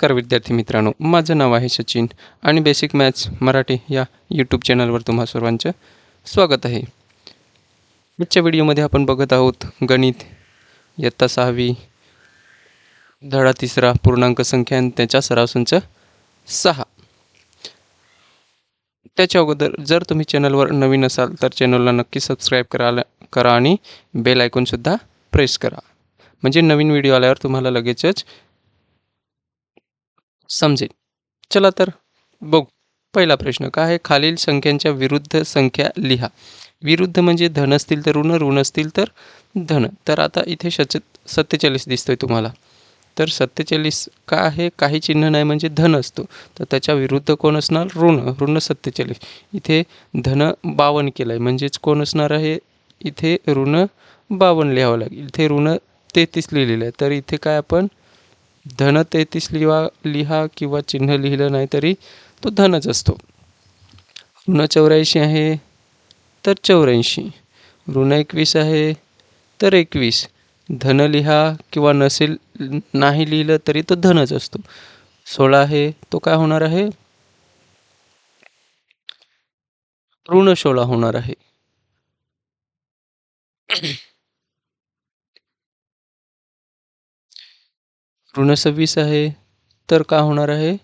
नमस्कार विद्यार्थी मित्रांनो माझं नाव आहे सचिन आणि बेसिक मॅथ्स मराठी या यूट्यूब चॅनलवर तुम्हा सर्वांचं स्वागत आहे. आजच्या व्हिडिओमध्ये आपण बघत आहोत गणित इयत्ता सहावी धडा तिसरा पूर्णांक संख्या आणि त्याच्या सराव संच सहा. त्याच्या अगोदर जर तुम्ही चॅनलवर नवीन असाल तर चॅनलला नक्की सबस्क्राईब करा करा आणि बेल आयकॉनसुद्धा प्रेस करा. म्हणजे नवीन व्हिडिओ आल्यावर तुम्हाला लगेचच समजेल. चला तर बघू. पहिला प्रश्न काय आहे? खालील संख्यांच्या विरुद्ध संख्या लिहा. विरुद्ध म्हणजे धन असतील तर ऋण ऋण असतील तर धन. तर आता इथे शच सत्तेचाळीस दिसतोय तुम्हाला. तर सत्तेचाळीस का आहे? काही चिन्ह नाही म्हणजे धन असतो. तर त्याच्या विरुद्ध कोण असणार? ऋण. ऋण सत्तेचाळीस. इथे धन बावन्न केलं आहे म्हणजेच कोण असणार आहे? इथे ऋण बावन्न लिहावं लागेल. इथे ऋण तेहतीस लिहिलेलं आहे. तर इथे काय आपण धन तेहतीस लिहा लिहा किंवा चिन्ह लिहिलं नाही तरी तो धनच असतो. ऋण चौऱ्याऐंशी आहे तर चौऱ्याऐंशी. ऋण एकवीस आहे तर एकवीस. धन लिहा किंवा नसेल नाही लिहिलं तरी तो धनच असतो. सोळा आहे तो काय होणार आहे? ऋण सोळा होणार आहे. ऋण सव्वीस आहे तर का होणार आहे?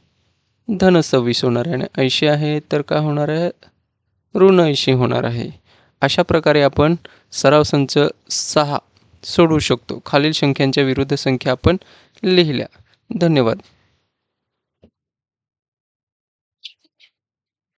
धन सव्वीस होणार आहे आणि ऐंशी आहे तर का होणार आहे? ऋण ऐंशी होणार आहे. अशा प्रकारे आपण सराव संच सहा सोडवू शकतो. खालील संख्यांच्या विरुद्ध संख्या आपण लिहिल्या. धन्यवाद.